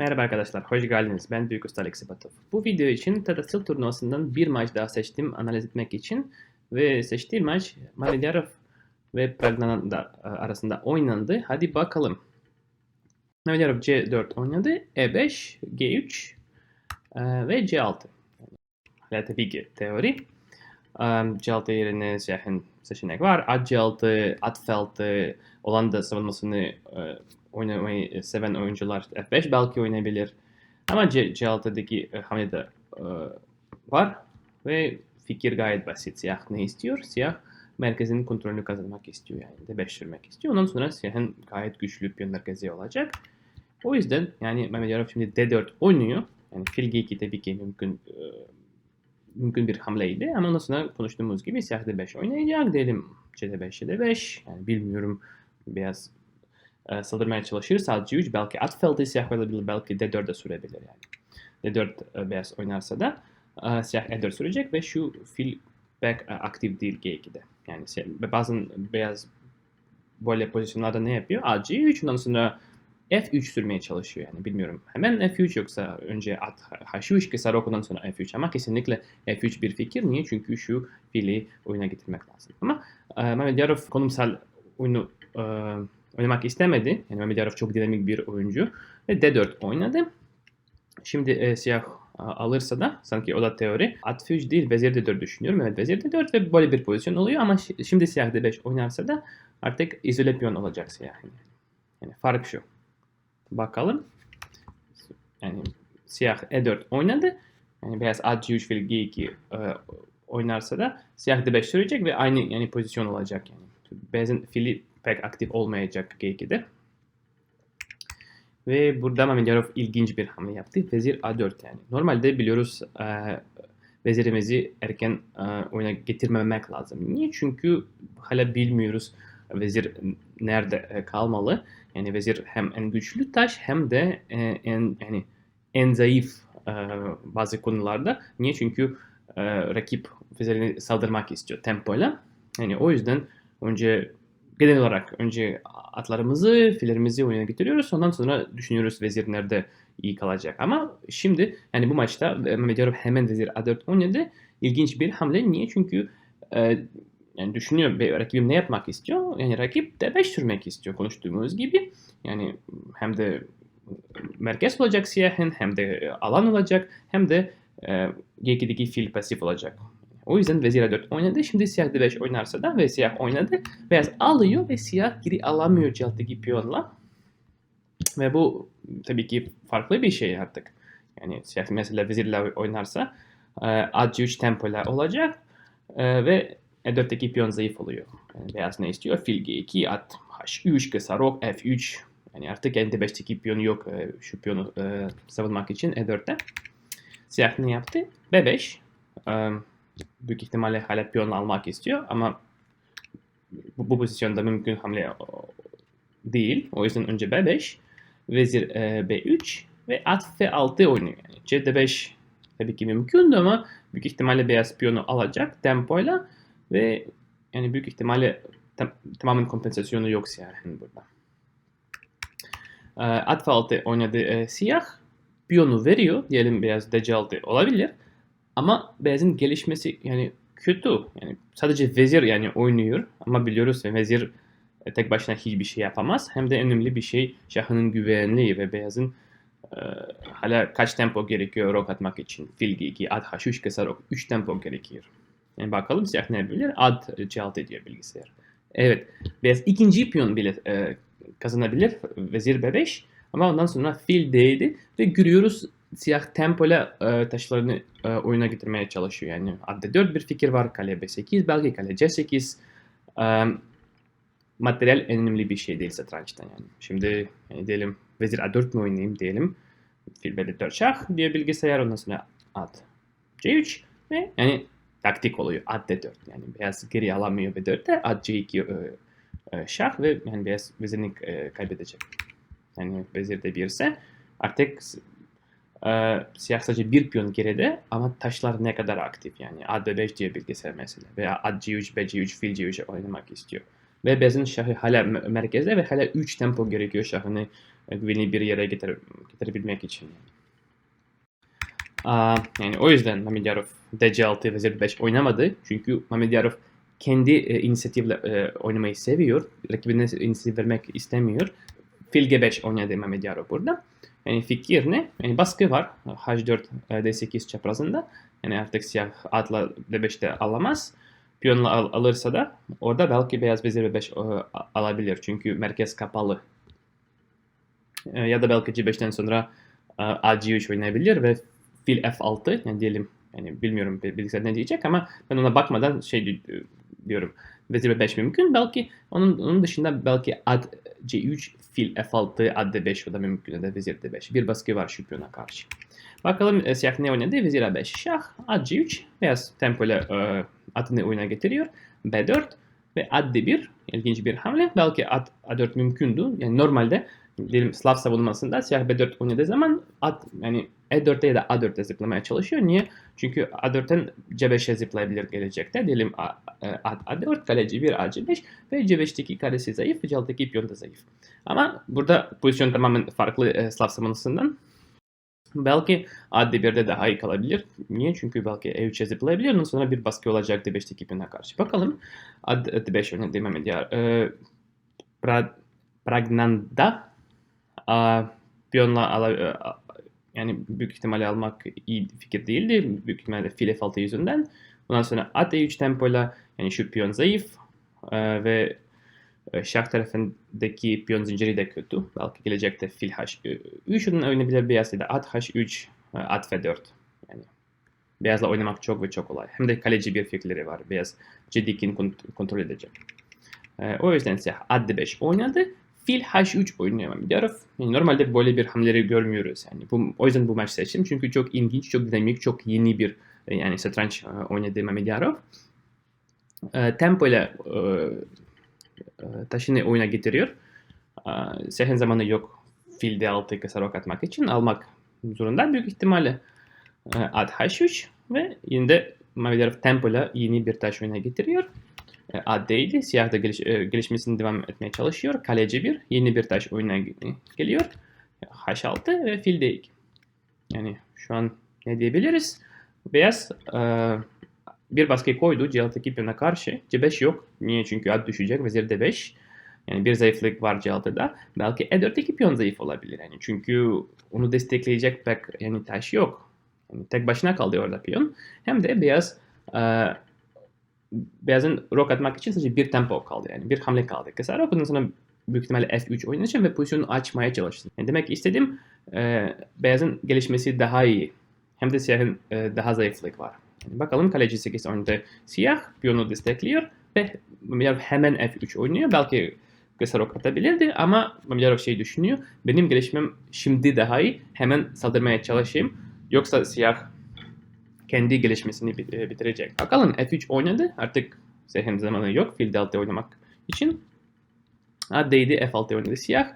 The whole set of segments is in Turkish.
Merhaba arkadaşlar, hoş geldiniz. Ben Büyük Usta Alex Batov. Bu video için Tatasil turnuvasından bir maç daha seçtim analiz etmek için. Ve seçtiğim maç Mamedyarov ve Pragnananda arasında oynandı. Hadi bakalım. Mamedyarov C4 oynadı, E5, G3 e, ve C6. Hala tabii ki teori. E, C6 yerine siyahın seçenek var. C6, at F6, Hollanda savunmasını e, oynamayı seven oyuncular F5 belki oynayabilir. Ama C, C6'daki e, hamle de var ve fikir gayet basit. Siyah ne istiyor? Siyah merkezin kontrolünü kazanmak istiyor yani D5 sürmek istiyor. Ondan sonra siyahın gayet güçlü piyon merkezi olacak. O yüzden yani Mehmet Yarov şimdi D4 oynuyor. Yani fil G2 tabii ki mümkün e, mümkün bir hamleydi ama ondan sonra konuştuğumuz gibi siyah D5 oynayacak diyelim C5 C5 yani bilmiyorum beyaz e, saldırmaya çalışır. Sadece 3 belki at feldi siyah olabilir belki D4'e sürebilir yani. D4 e, beyaz oynarsa da e, siyah E4 sürecek ve şu fil pek e, aktif değil G2'de. Yani bazen beyaz böyle pozisyonlarda ne yapıyor? A C3 ondan sonra F3 sürmeye çalışıyor yani bilmiyorum. Hemen F3 yoksa önce at H3 kısa rok ondan sonra F3 ama kesinlikle F3 bir fikir. Niye? Çünkü şu fili oyuna getirmek lazım. Ama e, Mehmet Yarov konumsal oyunu e, oynamak istemedi. Yani Mehmet Yarov çok dinamik bir oyuncu. Ve D4 oynadı. Şimdi e, siyah e, alırsa da sanki o da teori. At F3 değil Vezir D4 düşünüyorum. Evet Vezir D4 ve böyle bir pozisyon oluyor ama şi- şimdi siyah D5 oynarsa da artık izole piyon olacak siyah. Yani fark şu. Bakalım. Yani siyah E4 oynadı. Yani beyaz at G3 fil G2 e, oynarsa da siyah D5 sürecek ve aynı yani pozisyon olacak yani. Beyazın fili pek aktif olmayacak G2'de. Ve burada Mamenyarov ilginç bir hamle yaptı. Vezir A4 yani. Normalde biliyoruz e, vezirimizi erken e, oyuna getirmemek lazım. Niye? Çünkü hala bilmiyoruz vezir nerede e, kalmalı. Yani vezir hem en güçlü taş hem de e, en yani en zayıf e, bazı konularda. Niye? Çünkü rakip vezirini saldırmak istiyor tempoyla. Yani o yüzden önce genel olarak önce atlarımızı, fillerimizi oyuna getiriyoruz. Ondan sonra düşünüyoruz vezir nerede iyi kalacak. Ama şimdi yani bu maçta Mehmet Yarov hemen vezir A4 oynadı. İlginç bir hamle. Niye? Çünkü yani düşünüyor rakibim ne yapmak istiyor? Yani rakip D5 sürmek istiyor konuştuğumuz gibi. Yani hem de merkez olacak siyahın hem de alan olacak hem de e, G2'deki fil pasif olacak. O yüzden vezir A4 oynadı. Şimdi siyah D5 oynarsa da ve siyah oynadı. Beyaz alıyor ve siyah geri alamıyor C6'daki piyonla. Ve bu tabii ki farklı bir şey artık. Yani siyah mesela vezirle oynarsa e, at C3 tempoyla olacak e, ve E4'teki piyon zayıf oluyor. Yani beyaz ne istiyor? Fil G2, at H3, kısa rok F3. Yani artık D5'teki piyonu yok e, şu piyonu e, savunmak için E4'te. Siyah ne yaptı? B5. E, büyük ihtimalle hala piyon almak istiyor ama bu, bu pozisyonda mümkün hamle değil. O yüzden önce B5, vezir e, B3 ve at F6 oynuyor. Yani C5 tabii ki mümkündü ama büyük ihtimalle beyaz piyonu alacak tempoyla ve yani büyük ihtimalle tam, tamamen kompensasyonu yok siyahın burada. E, at F6 oynadı e, siyah. Piyonu veriyor. Diyelim beyaz D6 olabilir. Ama beyazın gelişmesi yani kötü. Yani sadece vezir yani oynuyor ama biliyoruz ve vezir e, tek başına hiçbir şey yapamaz. Hem de önemli bir şey şahının güvenliği ve beyazın e, hala kaç tempo gerekiyor rok atmak için. Fil G2, at H3 kısa rok 3 tempo gerekiyor. Yani bakalım siyah ne yapabilir? Ad C6 diyor bilgisayar. Evet. Beyaz ikinci piyon bile e, kazanabilir. Vezir B5. Ama ondan sonra fil D'ydi ve görüyoruz siyah tempoyla e, taşlarını e, oyuna getirmeye çalışıyor. Yani at D4 bir fikir var. Kale B8 belki kale C8. E, materyal önemli bir şey değil satrançta yani. Şimdi yani diyelim vezir A4 mi oynayayım diyelim. Fil B4 şah diye bilgisayar ondan sonra at C3 ve yani taktik oluyor at D4 yani beyaz geri alamıyor B4'te at C2 e, e, şah ve yani beyaz vezirini e, kaybedecek. Yani vezir de birse artık e, siyah sadece bir piyon geride ama taşlar ne kadar aktif yani at B5 diye bilgisayar mesela veya at G3 B C3 fil C3 oynamak istiyor. Ve beyazın şahı hala merkezde ve hala 3 tempo gerekiyor şahını güvenli bir yere getir getirebilmek için. Yani o yüzden Mamidyarov DC6 Vezir 5 oynamadı. Çünkü Mamidyarov kendi e, inisiyatifle e, oynamayı seviyor. Rakibine inisiyatif vermek istemiyor. Fil G5 oynadı Mamidyarov burada. Yani fikir ne? Yani baskı var H4 D8 çaprazında. Yani artık siyah atla D5'te alamaz. Piyonla al, alırsa da orada belki beyaz vezir B5 alabilir. Çünkü merkez kapalı. E, ya da belki C5'ten sonra e, A3 oynayabilir ve fil F6 yani diyelim yani bilmiyorum bilgisayar ne diyecek ama ben ona bakmadan şey diyorum. Vezir B5 mümkün. Belki onun, onun dışında belki ad C3 fil F6 ad D5 o da mümkün ya da vezir D5. Bir baskı var şu piyona karşı. Bakalım e, siyah ne oynadı? Vezir A5 şah. Ad C3. Beyaz tempo ile e, atını oyuna getiriyor. B4 ve ad D1. İlginç bir hamle. Belki ad A4 mümkündü. Yani normalde diyelim Slav savunmasında siyah B4 oynadığı zaman at yani E4'te ya da A4'te zıplamaya çalışıyor. Niye? Çünkü A4'ten C5'e zıplayabilir gelecekte. Diyelim A, A4, kale C1, A C5 ve C5'teki karesi zayıf, C6'daki piyon da zayıf. Ama burada pozisyon tamamen farklı e, Slav savunmasından. Belki AD1'de daha iyi kalabilir. Niye? Çünkü belki E3'e zıplayabilir. Ondan sonra bir baskı olacak D5'teki piyona karşı. Bakalım. AD5 oynadı Mehmet Yar. Ee, Pra, Pragnanda piyonla ala, yani büyük ihtimalle almak iyi fikir değildi. Büyük ihtimalle fil F6 yüzünden. Ondan sonra at E3 tempoyla yani şu piyon zayıf e, ve şah tarafındaki piyon zinciri de kötü. Belki gelecekte fil H3'ün oynayabilir beyaz ya da at H3, at F4. Yani beyazla oynamak çok ve çok kolay. Hem de kaleci bir fikirleri var. Beyaz C2'ni kont kontrol edecek. E, o yüzden siyah at D5 oynadı fil h3 oynuyor Midarov. Yani normalde böyle bir hamleleri görmüyoruz. Yani bu, o yüzden bu maç seçtim. Çünkü çok ilginç, çok dinamik, çok yeni bir e, yani satranç e, oynadı Midarov. E, tempo ile e, e, taşını oyuna getiriyor. E, Sehen zamanı yok fil d6 kısa rok atmak için almak zorunda büyük ihtimalle e, at h3 ve yine de Mavidarov tempo ile yeni bir taş oyuna getiriyor. E, addeydi. Siyah da geliş, e, gelişmesini devam etmeye çalışıyor. Kaleci bir. Yeni bir taş oyuna geliyor. H6 ve fil D2. Yani şu an ne diyebiliriz? Beyaz e, bir baskı koydu C6 piyona karşı. C5 yok. Niye? Çünkü at düşecek. Vezir D5. Yani bir zayıflık var C6'da. Belki E4 2 piyon zayıf olabilir. Yani çünkü onu destekleyecek pek yani taş yok. Yani tek başına kaldı orada piyon. Hem de beyaz e, beyazın rok atmak için sadece bir tempo kaldı yani. Bir hamle kaldı. Kısa rok ondan sonra büyük ihtimalle F3 oynayacak ve pozisyonu açmaya çalıştı. Yani demek istediğim e, beyazın gelişmesi daha iyi. Hem de siyahın e, daha zayıflık var. Yani bakalım kaleci 8 oyunda siyah piyonu destekliyor ve Mamilarov hemen F3 oynuyor. Belki kısa rok atabilirdi ama Mamilarov şey düşünüyor. Benim gelişmem şimdi daha iyi. Hemen saldırmaya çalışayım. Yoksa siyah kendi gelişmesini e, bitirecek. Bakalım F3 oynadı. Artık Sehen zamanı yok. Fil d oynamak için. Addeydi F6 oynadı siyah.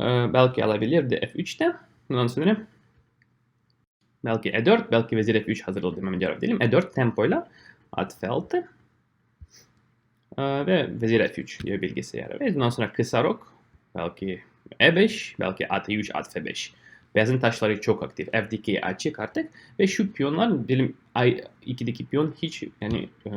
Ee, belki alabilirdi F3'te. Ondan sonra belki E4, belki vezir F3 hazırladı Mehmet diyelim. E4 tempoyla at F6 ee, ve vezir F3 diyor bilgisayara. Ve ondan sonra kısa rok, belki E5, belki at E3, at F5. Beyazın taşları çok aktif. F açık artık. Ve şu piyonlar diyelim I2'deki piyon hiç yani e,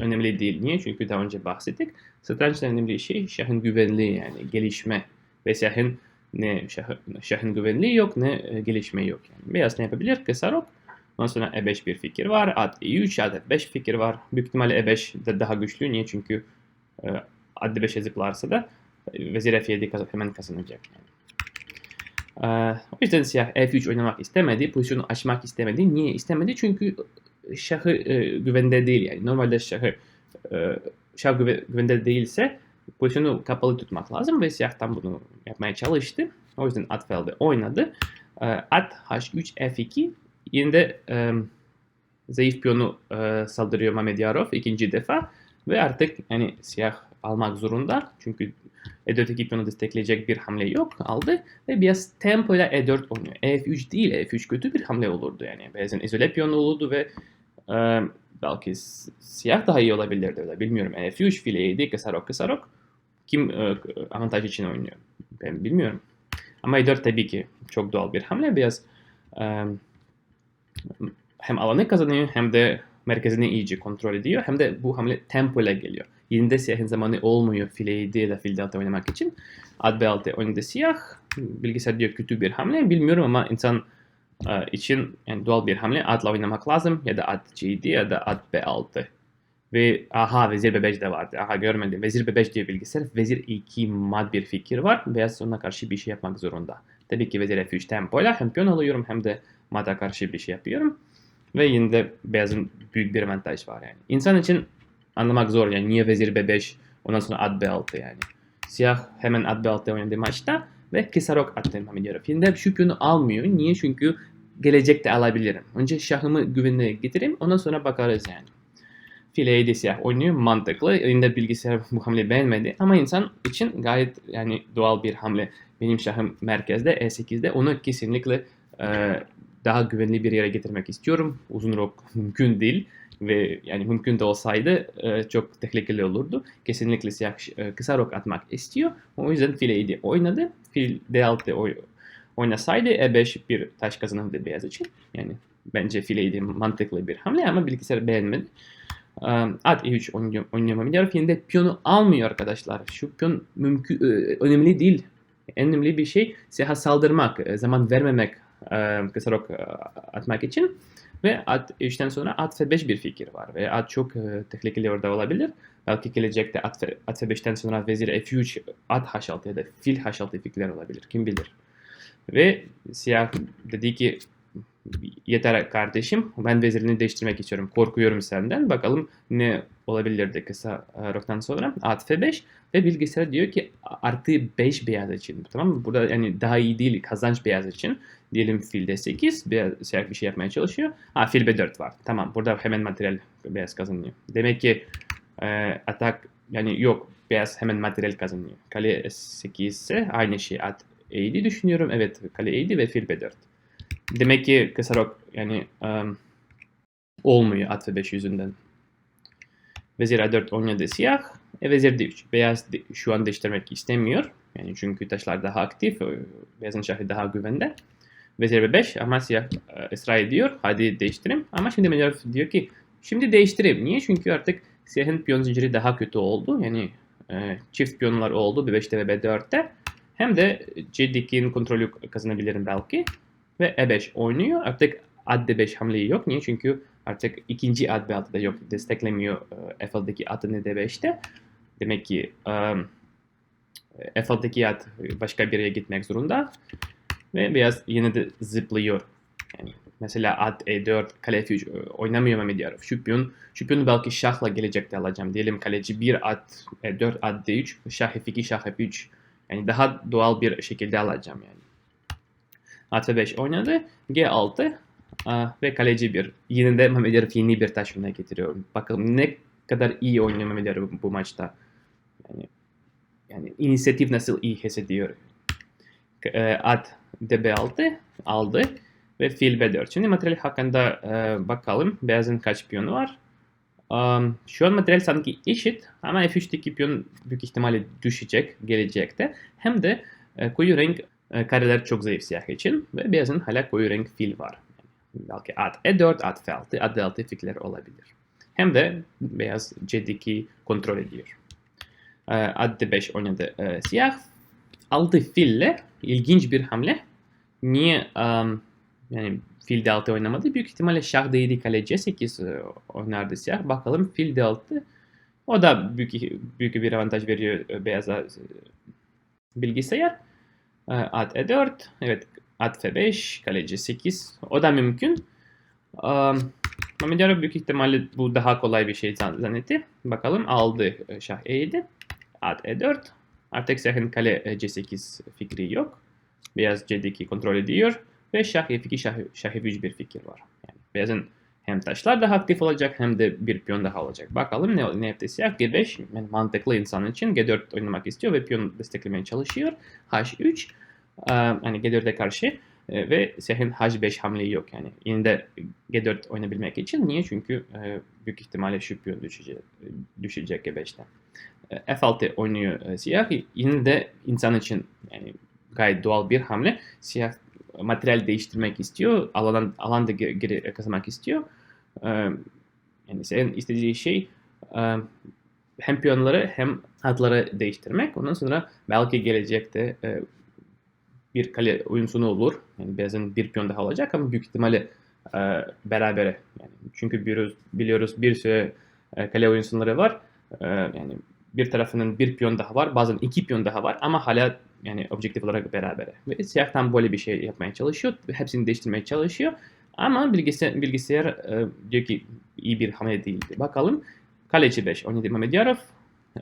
önemli değil. Niye? Çünkü daha önce bahsettik. Satrançta önemli şey şahın güvenliği yani gelişme. Ve şahın ne şahın, şahın güvenliği yok ne e, gelişme yok. Yani beyaz ne yapabilir? Kısa rok. Ondan sonra E5 bir fikir var. At E3, at F5 fikir var. Büyük ihtimalle E5 de daha güçlü. Niye? Çünkü e, at D5'e zıplarsa da e, vezir F7 hemen kazanacak. Yani. Ee, o yüzden siyah F3 oynamak istemedi. Pozisyonu açmak istemedi. Niye istemedi? Çünkü şahı e, güvende değil yani. Normalde şahı e, şah güve, güvende değilse pozisyonu kapalı tutmak lazım ve siyahtan bunu yapmaya çalıştı. O yüzden at felde oynadı. E, at H3 F2 yine de e, zayıf piyonu e, saldırıyor Mamedyarov ikinci defa ve artık yani siyah almak zorunda. Çünkü E4 ekipmanı destekleyecek bir hamle yok. Aldı ve biraz tempo ile E4 oynuyor. E3 değil. E3 kötü bir hamle olurdu yani. Beyazın izole piyonu olurdu ve e, belki siyah daha iyi olabilirdi öyle bilmiyorum. Yani F3 file 7 kısa rok kısa rok kim e, avantaj için oynuyor ben bilmiyorum. Ama E4 tabii ki çok doğal bir hamle biraz e, hem alanı kazanıyor hem de merkezini iyice kontrol ediyor hem de bu hamle tempo ile geliyor. Yine siyahın zamanı olmuyor file 7 ya da fil delta oynamak için. At B6 oynadı siyah. Bilgisayar diyor kötü bir hamle bilmiyorum ama insan e, için yani doğal bir hamle atla oynamak lazım ya da at C7 ya da at B6. Ve aha vezir B5 de vardı. Aha görmedim. Vezir B5 diyor bilgisayar. Vezir 2 mat bir fikir var. Beyaz ona karşı bir şey yapmak zorunda. Tabii ki vezir F3 tempoyla hem piyon alıyorum hem de mata karşı bir şey yapıyorum. Ve yine de beyazın büyük bir avantaj var yani. İnsan için anlamak zor yani niye vezir B5 ondan sonra at B6 yani. Siyah hemen at B6 oynadı maçta ve kısa rok attı Mamidyarov. Şimdi şu piyonu almıyor. Niye? Çünkü gelecekte alabilirim. Önce şahımı güvenliğe getireyim ondan sonra bakarız yani. File 7 siyah oynuyor mantıklı. Elinde bilgisayar bu hamleyi beğenmedi ama insan için gayet yani doğal bir hamle. Benim şahım merkezde E8'de onu kesinlikle e, daha güvenli bir yere getirmek istiyorum. Uzun rok mümkün değil ve yani mümkün de olsaydı e, çok tehlikeli olurdu. Kesinlikle siyah e, kısa rok atmak istiyor. O yüzden file 7 oynadı. Fil D6 oy, oynasaydı E5 bir taş kazanırdı beyaz için. Yani bence file 7 mantıklı bir hamle ama bilgisayar beğenmedi. Um, At E3 oynuyor, oynuyor Mamidyarov. Yine de piyonu almıyor arkadaşlar. Şu piyon mümkün, e, önemli değil. En önemli bir şey siyaha saldırmak, e, zaman vermemek, e, kısa atmak için. Ve at E3'ten sonra at F5 bir fikir var. Ve at çok tehlikeli orada olabilir. Belki gelecekte at, at F5'ten sonra vezir F3, at H6 ya da fil H6 fikirler olabilir. Kim bilir. Ve siyah dedi ki yeter kardeşim ben vezirini değiştirmek istiyorum. Korkuyorum senden. Bakalım ne olabilirdi kısa e, roktan sonra. At F5 ve bilgisayar diyor ki artı 5 beyaz için. Tamam mı? Burada yani daha iyi değil kazanç beyaz için. Diyelim fil D8 beyaz siyah bir şey yapmaya çalışıyor. Ha fil B4 var. Tamam burada hemen materyal beyaz kazanıyor. Demek ki e, atak yani yok beyaz hemen materyal kazanıyor. Kale S8 ise aynı şey at E7 düşünüyorum. Evet kale E7 ve fil B4. Demek ki kısa rok yani um, olmuyor at F5 yüzünden. Vezir A4 oynadı siyah. E, vezir D3. Beyaz de, şu an değiştirmek istemiyor. Yani çünkü taşlar daha aktif. Beyazın şahı daha güvende. Vezir B5 ama siyah ısrar ediyor. Hadi değiştireyim. Ama şimdi Medvedev diyor ki şimdi değiştireyim. Niye? Çünkü artık siyahın piyon zinciri daha kötü oldu. Yani e, çift piyonlar oldu B5'te ve B4'te. Hem de C2'nin kontrolü kazanabilirim belki ve E5 oynuyor. Artık at D5 hamleyi yok. Niye? Çünkü artık ikinci at B6'da yok. Desteklemiyor e, F6'daki atını D5'te. Demek ki um, F6'daki at başka bir yere gitmek zorunda. Ve beyaz yine de zıplıyor. Yani mesela at E4, kale F3 oynamıyor Mamidyarov. Şu piyon, şu piyonu belki şahla gelecekte alacağım. Diyelim kaleci 1 at E4, at D3, şah F2, şah F3. Yani daha doğal bir şekilde alacağım yani. At F5 oynadı. G6 uh, ve kaleci 1. Yine de Mehmet yeni bir taş öne getiriyor. Bakalım ne kadar iyi oynuyor Mehmet bu, maçta. Yani, yani inisiyatif nasıl iyi hissediyor. Uh, at DB6 aldı ve fil B4. Şimdi materyal hakkında uh, bakalım. Beyazın kaç piyonu var? Um, şu an materyal sanki eşit ama F3'teki piyon büyük ihtimalle düşecek gelecekte. Hem de uh, koyu renk kareler çok zayıf siyah için ve beyazın hala koyu renk fil var. Yani belki at E4, at F6, at D6 fikirleri olabilir. Hem de beyaz C2 kontrol ediyor. At D5 oynadı siyah. Altı fille ilginç bir hamle. Niye um, yani fil D6 oynamadı? Büyük ihtimalle şah D7 kale C8 oynardı siyah. Bakalım fil D6 o da büyük, büyük bir avantaj veriyor beyaza bilgisayar. At E4. Evet. At F5. Kaleci 8. O da mümkün. Mamidyarov büyük ihtimalle bu daha kolay bir şey zannetti. Bakalım aldı şah E7. At E4. Artık siyahın kale C8 fikri yok. Beyaz C2 kontrol ediyor. Ve şah F2, şah, şah F3 bir fikir var. Yani beyazın hem taşlar daha aktif olacak hem de bir piyon daha olacak. Bakalım ne, ne yaptı siyah? G5 yani mantıklı insan için G4 oynamak istiyor ve piyon desteklemeye çalışıyor. H3 yani G4'e karşı. Ve siyahın H5 hamleyi yok yani. Yine de G4 oynayabilmek için. Niye? Çünkü büyük ihtimalle şu piyon düşecek, düşecek G5'ten. E, F6 oynuyor siyah. Yine de insan için yani gayet doğal bir hamle. Siyah materyal değiştirmek istiyor. Alan, alan da geri kazanmak istiyor. E, yani senin istediği şey e, hem piyonları hem atları değiştirmek. Ondan sonra belki gelecekte e, bir kale oyunsunu olur. Yani bazen bir piyon daha olacak ama büyük ihtimalle e, berabere. Yani çünkü biliyoruz, biliyoruz bir sürü e, kale oyuncuları var. E, yani bir tarafının bir piyon daha var. Bazen iki piyon daha var ama hala yani objektif olarak berabere. Ve siyah tam böyle bir şey yapmaya çalışıyor. Hepsini değiştirmeye çalışıyor. Ama bilgisayar, bilgisayar e, diyor ki iyi bir hamle değildi. Bakalım. Kaleci 5 oynadı Mehmedyarov.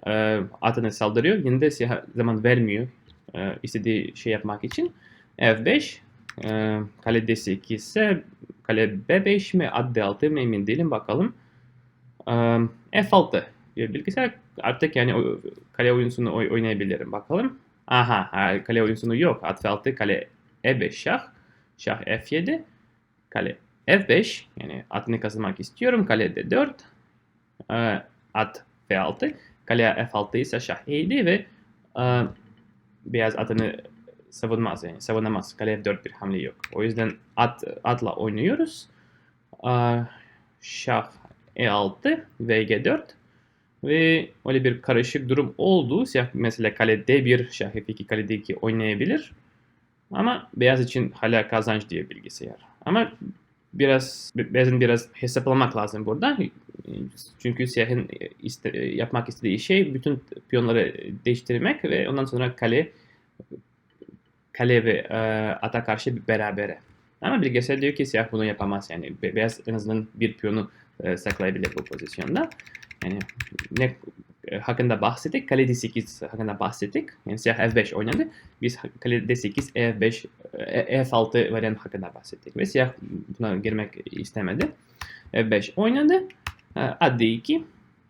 E, atını saldırıyor. Yine de siyah zaman vermiyor e, istediği şey yapmak için. F5 e, kale D8 ise kale B5 mi ad D6 mi emin değilim bakalım. E, F6 bilgisayar artık yani kale oyuncusunu oy oynayabilirim bakalım. Aha kale oyuncusunu yok. At F6 kale E5 şah. Şah F7 kale F5 yani atını kazanmak istiyorum. Kale D4 e, at F6 kale F6 ise şah E7 ve e, beyaz atını savunmaz yani savunamaz. Kale F4 bir hamle yok. O yüzden at atla oynuyoruz. E, şah E6 ve G4 ve öyle bir karışık durum oldu. Siyah mesela kale D1, şah F2, kale D2 oynayabilir. Ama beyaz için hala kazanç diye bilgisayar. Ama biraz beyazın biraz hesaplamak lazım burada. Çünkü siyahın iste, yapmak istediği şey bütün piyonları değiştirmek ve ondan sonra kale kale ve e, ata karşı berabere. Ama bilgisayar diyor ki siyah bunu yapamaz yani. Beyaz en azından bir piyonu e, saklayabilir bu pozisyonda. Yani ne e, hakkında bahsettik. Kale D8 hakkında bahsettik. Yani siyah F5 oynadı. Biz kale D8, E5, F6 variant hakkında bahsettik. Ve siyah buna girmek istemedi. F5 oynadı. E, at D2.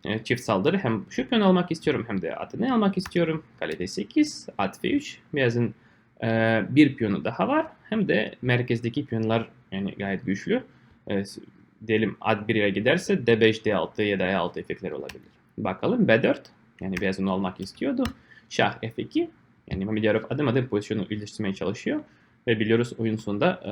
E, çift saldırı. Hem şu piyon almak istiyorum hem de atını almak istiyorum. Kale D8, at F3. Beyazın bir piyonu daha var. Hem de merkezdeki piyonlar yani gayet güçlü diyelim ad 1 ile giderse D5, D6 ya da E6 efektleri olabilir. Bakalım B4 yani beyaz onu almak istiyordu. Şah F2 yani Mamidyarov adım adım pozisyonu iyileştirmeye çalışıyor. Ve biliyoruz oyun sonunda e,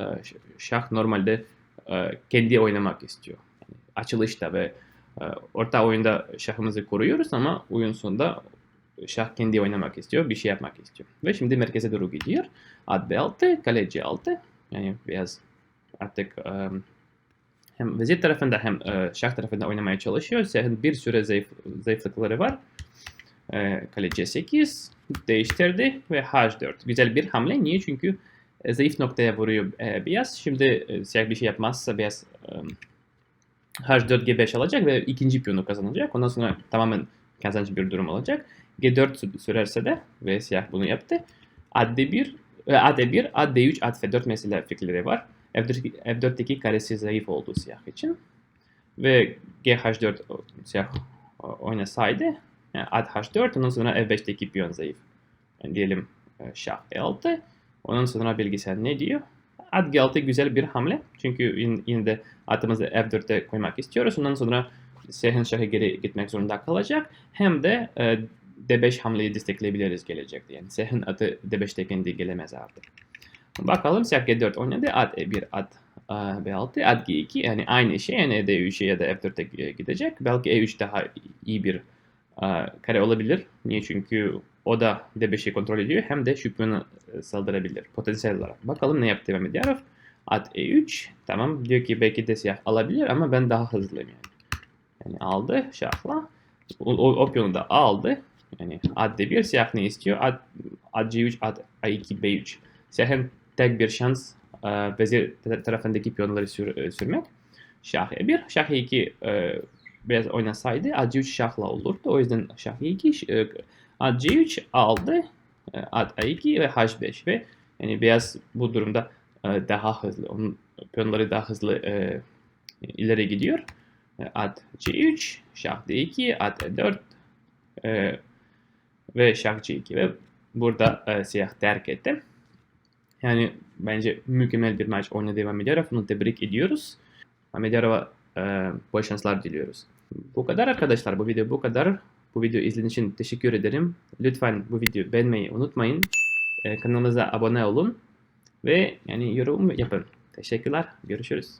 şah normalde e, kendi oynamak istiyor. Yani açılışta ve e, orta oyunda şahımızı koruyoruz ama oyun sonunda şah kendi oynamak istiyor, bir şey yapmak istiyor. Ve şimdi merkeze doğru gidiyor. Ad B6, kale C6. Yani beyaz artık hem vezir tarafında hem e, şah tarafında oynamaya çalışıyor. Siyahın bir süre zayıf, zayıflıkları var. E, kale C8 değiştirdi ve H4. Güzel bir hamle. Niye? Çünkü e, zayıf noktaya vuruyor e, beyaz. Şimdi e, siyah bir şey yapmazsa beyaz e, H4 G5 alacak ve ikinci piyonu kazanacak. Ondan sonra tamamen kazanç bir durum olacak. G4 sürerse de ve siyah bunu yaptı. Ad D1, AD1, AD3, AD4 mesela fikirleri var. F4, F4'teki karesi zayıf oldu siyah için. Ve GH4 siyah oynasaydı yani at H4 ondan sonra F5'teki piyon zayıf. Yani diyelim e, şah E6. Ondan sonra bilgisayar ne diyor? At G6 güzel bir hamle. Çünkü yine de atımızı F4'te koymak istiyoruz. Ondan sonra siyahın şahı geri gitmek zorunda kalacak. Hem de e, D5 hamleyi destekleyebiliriz gelecekte. Yani siyahın atı D5'te kendi gelemez artık. Bakalım siyah G4 oynadı. At E1, at B6, at G2 yani aynı şey yani D3'e ya da F4'e gidecek. Belki E3 daha iyi bir kare olabilir. Niye? Çünkü o da D5'i kontrol ediyor hem de e, saldırabilir potansiyel olarak. Bakalım ne yaptı Mehmet At E3. Tamam diyor ki belki de siyah alabilir ama ben daha hızlıyım yani. Yani aldı şahla. O, o, o da aldı. Yani at D1 siyah ne istiyor? At, at C3, at A2, B3. Siyahın tek bir şans e, vezir tarafındaki piyonları sür, e, sürmek. Şah E1, Şah E2 e, biraz oynasaydı A3 şahla olurdu. O yüzden Şah E2, e, A3 aldı. E, at A2 ve H5 ve yani beyaz bu durumda e, daha hızlı. Onun piyonları daha hızlı e, ileri gidiyor. E, at C3, Şah D2, at E4 e, ve Şah C2 ve burada siyah terk etti. Yani bence mükemmel bir maç oynadı Medyarev. Onu tebrik ediyoruz. Medyarev'a e, bol şanslar diliyoruz. Bu kadar arkadaşlar. Bu video bu kadar. Bu videoyu izlediğiniz için teşekkür ederim. Lütfen bu videoyu beğenmeyi unutmayın. E, kanalımıza abone olun. Ve yani yorum yapın. Teşekkürler. Görüşürüz.